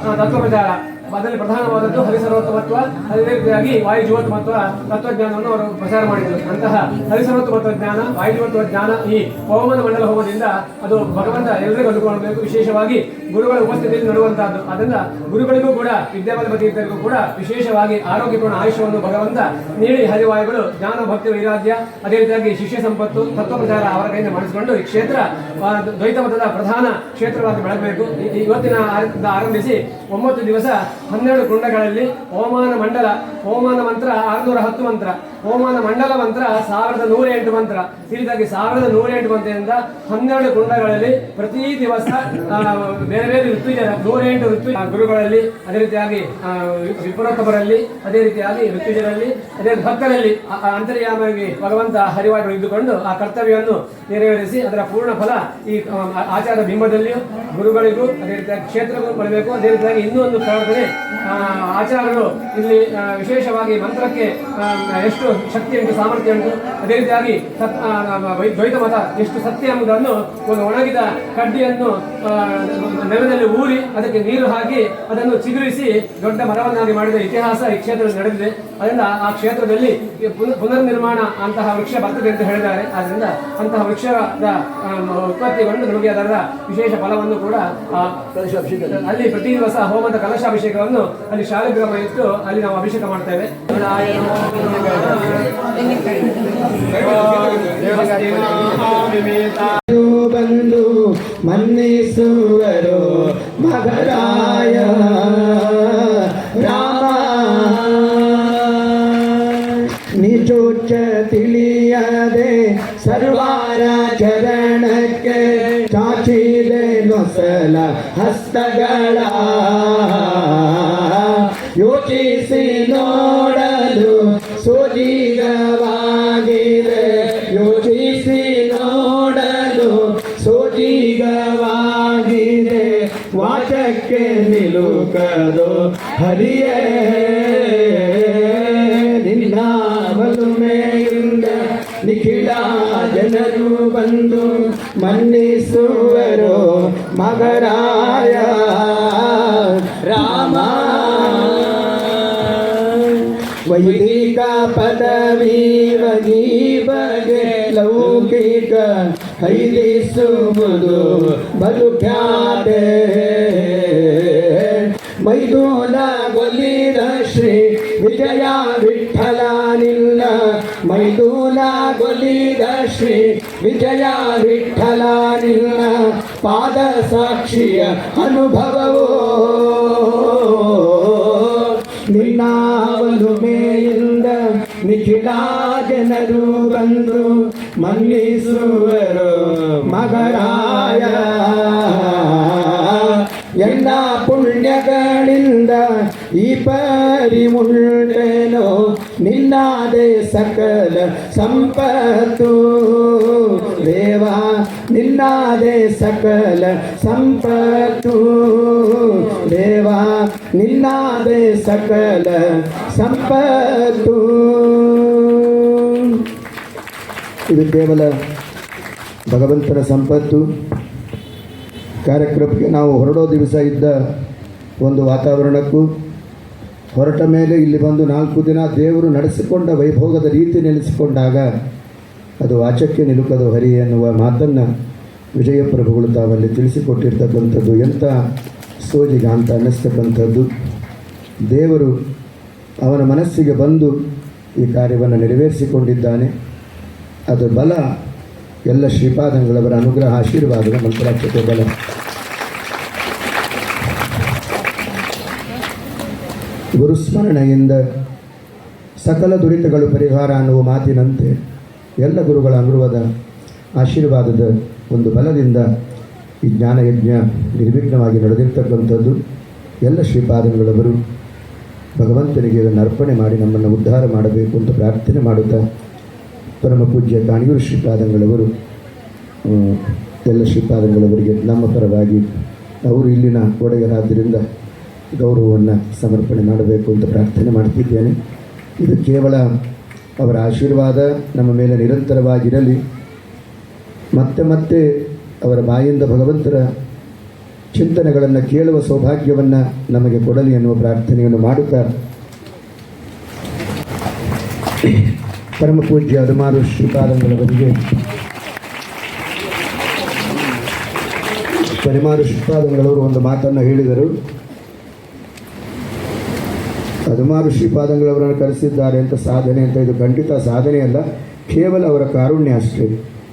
ಇಡೀ ಆ, ತತ್ವಪ್ರಚಾರ ಅದರಲ್ಲಿ ಪ್ರಧಾನವಾದದ್ದು ಹರಿಸರ್ವೋತ್ತಮತ್ವ ಅದೇ ರೀತಿಯಾಗಿ ವಾಯುಜೀವೋತ್ತಮತ್ವ ತತ್ವಜ್ಞಾನವನ್ನು ಅವರು ಪ್ರಚಾರ ಮಾಡಿದರು. ಅಂತಹ ಹರಿಸರ್ವೋತ್ತಮತ್ವ ಜ್ಞಾನ ವಾಯುಜೀವೋತ್ತಮ ಜ್ಞಾನ ಈ ಹವಾಮಾನ ಮಂಡಲ ಹೋಮದಿಂದ ಅದು ಭಗವಂತ ಎಲ್ಲರಿಗೂ ಅನುಕೂಲಬೇಕು ವಿಶೇಷವಾಗಿ ಗುರುಗಳ ಉಪಸ್ಥಿತಿಯಲ್ಲಿ ನಡುವಂತಹದ್ದು. ಅದರಿಂದ ಗುರುಗಳಿಗೂ ಕೂಡ ತೀರ್ಥರಿಗೂ ಕೂಡ ವಿಶೇಷವಾಗಿ ಆರೋಗ್ಯಪೂರ್ಣ ಆಯುಷ್ಯವನ್ನು ಭಗವಂತ ನೀಡಿ ಹರಿವಾಯುಗಳು, ಜ್ಞಾನ, ಭಕ್ತಿ, ವೈರಾಗ್ಯ, ಅದೇ ರೀತಿಯಾಗಿ ಶಿಷ್ಯ ಸಂಪತ್ತು ತತ್ವ ಪ್ರಚಾರ ಅವರ ಕೈಯಿಂದ ಮಾಡಿಸಿಕೊಂಡು ಈ ಕ್ಷೇತ್ರ ದ್ವೈತ ಮತದ ಪ್ರಧಾನ ಕ್ಷೇತ್ರವಾಗಿ ಬೆಳಗಬೇಕು. ಇವತ್ತಿನ ಆರಂಭಿಸಿ ಒಂಬತ್ತು ದಿವಸ ಹನ್ನೆರಡು ಕುಂಡಗಳಲ್ಲಿ ಹೋಮಾನ ಮಂಡಲ ಹೋಮಾನ ಮಂತ್ರ ಆರುನೂರ ಹತ್ತು ಮಂತ್ರ ಹೋಮಾನ ಮಂಡಲ ಮಂತ್ರ ಸಾವಿರದ ನೂರ ಎಂಟು ಮಂತ್ರ. ಈ ಸಾವಿರದ ನೂರ ಎಂಟು ಮಂತ್ರದಿಂದ ಹನ್ನೆರಡು ಕುಂಡಗಳಲ್ಲಿ ಪ್ರತಿ ದಿವಸ ಬೇರೆ ಬೇರೆ ಋತುಜರ ನೂರ ಎಂಟು ಋತು ಗುರುಗಳಲ್ಲಿ ಅದೇ ರೀತಿಯಾಗಿ ಆ, ವಿಪುರೋತ್ತಮರಲ್ಲಿ ಅದೇ ರೀತಿಯಾಗಿ ಋತುಜರಲ್ಲಿ ಅದೇ ಭಕ್ತರಲ್ಲಿ ಅಂತರ್ಯಾಮಿ ಭಗವಂತ ಹರಿವಾಯುಗಳು ಇದ್ದುಕೊಂಡು ಆ ಕರ್ತವ್ಯವನ್ನು ನೆರವೇರಿಸಿ ಅದರ ಪೂರ್ಣ ಫಲ ಈ ಆಚಾರ ಬಿಂಬದಲ್ಲಿಯೂ ಗುರುಗಳಿಗೂ ಅದೇ ರೀತಿಯಾಗಿ ಕ್ಷೇತ್ರಕ್ಕೂ ಕೊಡಬೇಕು. ಅದೇ ರೀತಿಯಾಗಿ ಇನ್ನೂ ಒಂದು ಆ, ಆಚಾರ್ಯರು ಇಲ್ಲಿ ವಿಶೇಷವಾಗಿ ಮಂತ್ರಕ್ಕೆ ಎಷ್ಟು ಶಕ್ತಿ ಉಂಟು ಸಾಮರ್ಥ್ಯ ಉಂಟು ಅದೇ ರೀತಿಯಾಗಿ ದ್ವೈತ ಮತ ಎಷ್ಟು ಸತ್ಯ ಎಂಬುದನ್ನು ಒಂದು ಒಣಗಿದ ಕಡ್ಡಿಯನ್ನು ನೆಲದಲ್ಲಿ ಊರಿ ಅದಕ್ಕೆ ನೀರು ಹಾಕಿ ಅದನ್ನು ಚಿಗುರಿಸಿ ದೊಡ್ಡ ಮರವನ್ನಾಗಿ ಮಾಡಿದ ಇತಿಹಾಸ ಈ ಕ್ಷೇತ್ರದಲ್ಲಿ ನಡೆದಿದೆ. ಅದರಿಂದ ಆ ಕ್ಷೇತ್ರದಲ್ಲಿ ಪುನರ್ನಿರ್ಮಾಣ ಅಂತಹ ವೃಕ್ಷ ಬರ್ತದೆ ಅಂತ ಹೇಳಿದ್ದಾರೆ. ಆದ್ದರಿಂದ ಅಂತಹ ವೃಕ್ಷದ ಉತ್ಪತ್ತಿಗೊಂಡು ನಮಗೆ ಅದರ ವಿಶೇಷ ಫಲವನ್ನು ಕೂಡ ಅಲ್ಲಿ ಪ್ರತಿ ದಿವಸ ಹೋಮದ ಕಲಶಾಭಿಷೇಕವನ್ನು ಅಲ್ಲಿ ಶಾಲಿಗ್ರಾಮ ಇಟ್ಟು ಅಲ್ಲಿ ನಾವು ಅಭಿಷೇಕ ಮಾಡ್ತೇವೆ ಬಂದು ಮನ್ನಿಸುವರು ಮಗರಾಯ ರಾಮ. ನಿಜೋಚ್ಚ ತಿಳಿಯದೆ ಸರ್ವಾರ ಚರಣಕ್ಕೆ ಚಾಚಿದೆ ನೊಸಲ ಹಸ್ತಗಳ ಯೋಚಿಸಿ ನೋಡಲು ಸೋಜಿಗವಾಗಿದೆ ಯೋಚಿಸಿ ನೋಡಲು ಸೋಜಿಗವಾಗಿದೆ ವಾಚಕ್ಕೆ ನಿಲುಕದು ಹರಿಯೇ. ನಿನ್ನ ಜನರು ಬಂದು ಮನ್ನಿಸುವರು ಮಗರಾಯ ರಾಮ. ವೈದಿಕ ಪದವಿ ಬಗೆ ಬಗೆ ಲೌಕಿಕ ಹೈಲಿಸುವುದು ಬದುಕ್ಯಾದೆ ಮೈದೂಲ ಗೊಲಿದ ಶ್ರೀ ವಿಜಯ ವಿಠಲ ನಿನ್ನ. ಮೈದೂಲ ಗೊಲಿದ ಶ್ರೀ ವಿಜಯ ವಿಠಲ ನಿನ್ನ. ಪಾದ ಸಾಕ್ಷಿಯ ಅನುಭವವು. ನಿನ್ನಾವನು ಒಲುಮೆಯಿಂದ ನಿಖಿಲ ಜನರು ಬಂದು ಮನ್ನಿಸುವರು ಮಗರಾಯ. ಎಲ್ಲ ಪುಣ್ಯಗಳಿಂದ ಈ ಪರಿ ಮುಳ್ಳೇನೋ, ನಿನ್ನಾದೆ ಸಕಲ ಸಂಪತ್ತು. ದೇವ ನಿನ್ನಾದೆ ಸಕಲ ಸಂಪತ್ತು. ದೇವಾ ನಿನ್ನಾದೆ ಸಕಲ ಸಂಪತ್ತು. ಇದು ಕೇವಲ ಭಗವಂತನ ಸಂಪತ್ತು. ಕಾರ್ಯಕ್ರಮಕ್ಕೆ ನಾವು ಹೊರಡೋ ದಿವಸ ಇದ್ದ ಒಂದು ವಾತಾವರಣಕ್ಕೂ ಹೊರಟ ಮೇಲೆ ಇಲ್ಲಿ ಬಂದು ನಾಲ್ಕು ದಿನ ದೇವರು ನಡೆಸಿಕೊಂಡ ವೈಭೋಗದ ರೀತಿ ನೆಲೆಸಿಕೊಂಡಾಗ ಅದು ವಾಚಕ್ಕೆ ನಿಲುಕದು ಹರಿ ಎನ್ನುವ ಮಾತನ್ನು ವಿಜಯಪ್ರಭುಗಳು ತಾವಲ್ಲಿ ತಿಳಿಸಿಕೊಟ್ಟಿರ್ತಕ್ಕಂಥದ್ದು ಎಂಥ ಸೋಜಿಗ ಅಂತ ಅನ್ನಿಸ್ತಕ್ಕಂಥದ್ದು. ದೇವರು ಅವನ ಮನಸ್ಸಿಗೆ ಬಂದು ಈ ಕಾರ್ಯವನ್ನು ನೆರವೇರಿಸಿಕೊಂಡಿದ್ದಾನೆ. ಅದು ಬಲ, ಎಲ್ಲ ಶ್ರೀಪಾದಂಗಳವರ ಅನುಗ್ರಹ, ಆಶೀರ್ವಾದದ ಮಂತ್ರಾಕ್ಷತೆ ಬಲ. ಗುರುಸ್ಮರಣೆಯಿಂದ ಸಕಲ ದುರಿತಗಳು ಪರಿಹಾರ ಅನ್ನುವ ಮಾತಿನಂತೆ ಎಲ್ಲ ಗುರುಗಳ ಅನುಭವದ ಆಶೀರ್ವಾದದ ಒಂದು ಬಲದಿಂದ ಈ ಜ್ಞಾನಯಜ್ಞ ನಿರ್ವಿಘ್ನವಾಗಿ ನಡೆದಿರ್ತಕ್ಕಂಥದ್ದು. ಎಲ್ಲ ಶ್ರೀಪಾದಗಳವರು ಭಗವಂತನಿಗೆ ಅದನ್ನು ಅರ್ಪಣೆ ಮಾಡಿ ನಮ್ಮನ್ನು ಉದ್ಧಾರ ಮಾಡಬೇಕು ಅಂತ ಪ್ರಾರ್ಥನೆ ಮಾಡುತ್ತಾ ಪರಮ ಪೂಜ್ಯ ಕಾಣಿಯೂರು ಶ್ರೀಪಾದಂಗಳವರು ಎಲ್ಲ ಶ್ರೀಪಾದಂಗಳವರಿಗೆ ನಮ್ಮ ಪರವಾಗಿ ಅವರು ಇಲ್ಲಿನ ಒಡೆಯರಾದ್ದರಿಂದ ಗೌರವವನ್ನು ಸಮರ್ಪಣೆ ಮಾಡಬೇಕು ಅಂತ ಪ್ರಾರ್ಥನೆ ಮಾಡ್ತಿದ್ದೇನೆ. ಇದು ಕೇವಲ ಅವರ ಆಶೀರ್ವಾದ ನಮ್ಮ ಮೇಲೆ ನಿರಂತರವಾಗಿರಲಿ. ಮತ್ತೆ ಮತ್ತೆ ಅವರ ಬಾಯಿಂದ ಭಗವಂತರ ಚಿಂತನೆಗಳನ್ನು ಕೇಳುವ ಸೌಭಾಗ್ಯವನ್ನು ನಮಗೆ ಕೊಡಲಿ ಎನ್ನುವ ಪ್ರಾರ್ಥನೆಯನ್ನು ಮಾಡುತ್ತಾ ಪರಮ ಪೂಜ್ಯ ಅದುಮಾರು ಶ್ರೀಪಾದಂಗಳವರಿಗೆ ಪರಿಮಾರು ಶ್ರೀಪಾದಂಗಳವರು ಒಂದು ಮಾತನ್ನು ಹೇಳಿದರು. ಹದಿಮಾರು ಶ್ರೀಪಾದಂಗಳವರನ್ನು ಕರೆಸಿದ್ದಾರೆ ಅಂತ ಸಾಧನೆ ಅಂತ ಇದು ಖಂಡಿತ ಸಾಧನೆ ಅಲ್ಲ ಕೇವಲ ಅವರ ಕಾರುಣ್ಯ ಅಷ್ಟೇ.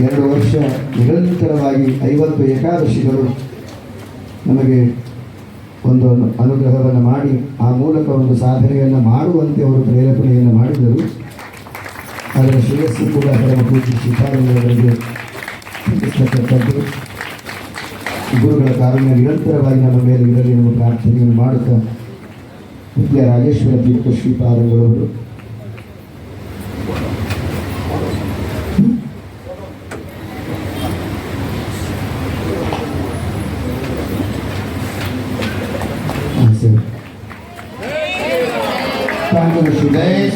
ಎರಡು ವರ್ಷ ನಿರಂತರವಾಗಿ ಐವತ್ತು ಏಕಾದಶಿಗಳು ನಮಗೆ ಒಂದು ಅನುಗ್ರಹವನ್ನು ಮಾಡಿ, ಆ ಮೂಲಕ ಒಂದು ಸಾಧನೆಯನ್ನು ಮಾಡುವಂತೆ ಅವರು ಪ್ರೇರೇಪಣೆಯನ್ನು ಮಾಡಿದರು. ಅದರ ಶ್ರೇಯಸ್ಸು ಕೂಡ ಪರಮ ಪೂಜೆ ಗುರುಗಳ ಕಾರಣ ನಿರಂತರವಾಗಿ ನಮ್ಮ ಮೇಲೆ ಇರಲಿ ಎಂಬ ಪ್ರಾರ್ಥನೆಯನ್ನು ಮಾಡುತ್ತಾ ವಿದ್ಯಾ ರಾಜೇಶ್ವರ ತೀರ್ಥ ಶ್ರೀಪಾದಂಗಳವರು ಶ್ರೀ जय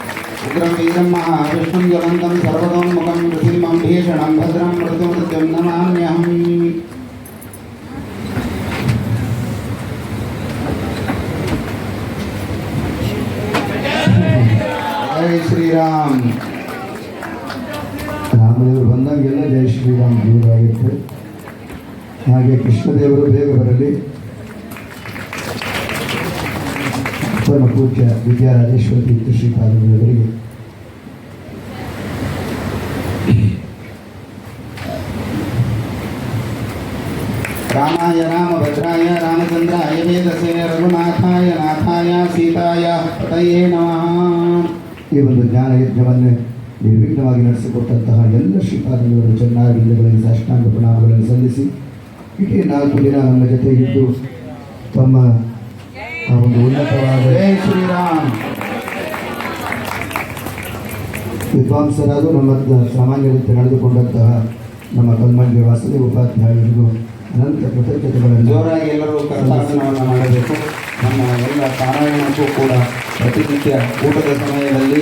उग्रं वीरं महाविष्णुं ज्वलन्तं सर्वतोन्मुखं नृसिंहं भीषणं भद्रं मृत्युमृत्युं नमाम्यहम् जय श्रीराम ರಾಮದೇವರು ಬಂದಂಗೆಲ್ಲ ಜಯ ಶ್ರೀರಾಮ್ ದೇವರಾಗಿತ್ತು ಹಾಗೆ ಕೃಷ್ಣದೇವರು ಬೇಗ ಬರಲಿ ಪೂಜ್ಯ ವಿದ್ಯಾರಾಜೇಶ್ವರ ತೀರ್ಥ ಶ್ರೀಪಾದರವರಿಗೆ ರಾಮಾಯ ರಾಮ ಭದ್ರಾಯ ರಾಮಚಂದ್ರಾಯ ವೇದಸೇನ ರಘುನಾಥಾಯ ನಾಥಾಯ ಸೀತಾಯ ಪತಯೇ ನಮಃ ಈ ಒಂದು ಜ್ಞಾನ ಯಜ್ಞವನ್ನು ನಿರ್ವಿಘ್ನವಾಗಿ ನಡೆಸಿಕೊಟ್ಟಂತಹ ಎಲ್ಲ ಶ್ರೀಪಾದರವರು ಚೆನ್ನಾಗಿ ಇಲ್ಲಗಳಲ್ಲಿ ಸಾಷ್ಟಾಂಗ ಪ್ರಣಾಮಗಳನ್ನು ಸಲ್ಲಿಸಿ ಇಡೀ ನಾಲ್ಕು ದಿನ ನಮ್ಮ ಜೊತೆ ಇದ್ದು ತಮ್ಮ ಒಂದು ಉನ್ನತವಾದ ಶ್ರೀರಾಮ್. ವಿದ್ವಾಂಸರಾದ ನಮ್ಮ ಸಾಮಾನ್ಯ ರೀತಿ ನಡೆದುಕೊಂಡಂತಹ ನಮ್ಮ ಕಲ್ಮಂಡಿ ವಾಸವಿ ಉಪಾಧ್ಯಾಯರಿಗೂ ಅನಂತ ಕೃತಜ್ಞತೆಗಳನ್ನು ಜೋರಾಗಿ ಎಲ್ಲರೂ ಕರ್ತವ್ಯವನ್ನು ಮಾಡಬೇಕು. ನಮ್ಮ ಎಲ್ಲ ಪಾರಾಯಣಕ್ಕೂ ಕೂಡ ಪ್ರತಿನಿತ್ಯ ಊಟದ ಸಮಯದಲ್ಲಿ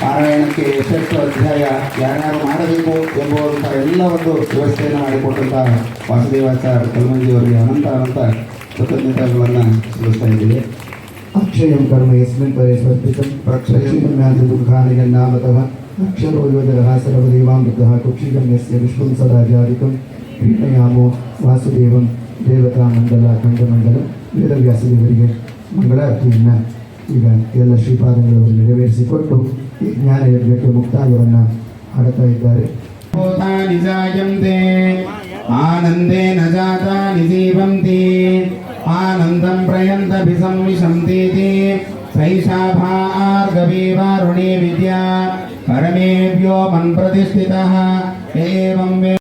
ಪಾರಾಯಣಕ್ಕೆ ಯಶಸ್ಸು ಅಧ್ಯಾಯ ಯಾರ್ಯಾರು ಮಾಡಬೇಕು ಎಂಬುವಂತಹ ಎಲ್ಲ ಒಂದು ವ್ಯವಸ್ಥೆಯನ್ನು ಮಾಡಿಕೊಟ್ಟಂತಹ ವಾಸುದೇವಾಚಾರ್ಯ ಕಲ್ಮಂಜಿಯವರಿಗೆ ಅನಂತ ಅನಂತ కృతజ్ఞతలు స్మృతండి అక్షయం కర్మ ఎస్మిన్ పరే స్వర్పితం ప్రక్షయమ్యాతి దుఃఖాని యన్నామత అక్షరో యోజన సర్వదేవాం బుద్ధ కుక్షిగం యస్య విశ్వం సదాచారికం పీఠయామో వాసుదేవం దేవతా ಮಂಡಲ ಖಂಡಮಂಡಲ ವೇದವ್ಯಾಸದೇವರಿಗೆ ಮಂಗಳಾರತಿಯನ್ನು ಈಗ ಎಲ್ಲ ಶ್ರೀಪಾದಗಳವರು ನೆರವೇರಿಸಿಕೊಟ್ಟು ಈ ಜ್ಞಾನ ಯಜ್ಞಕ್ಕೆ ಮುಕ್ತಾಯವನ್ನು ಹಾಡುತ್ತಾ ಇದ್ದಾರೆ ಆನಂದೇನ ಜಾತಾನಿ ಜೀವಂ तदभिसंविशन्तीति सैषा भार्गवीवारुणी विद्या परमेभ्यो मन्प्रतिष्ठितः। एवं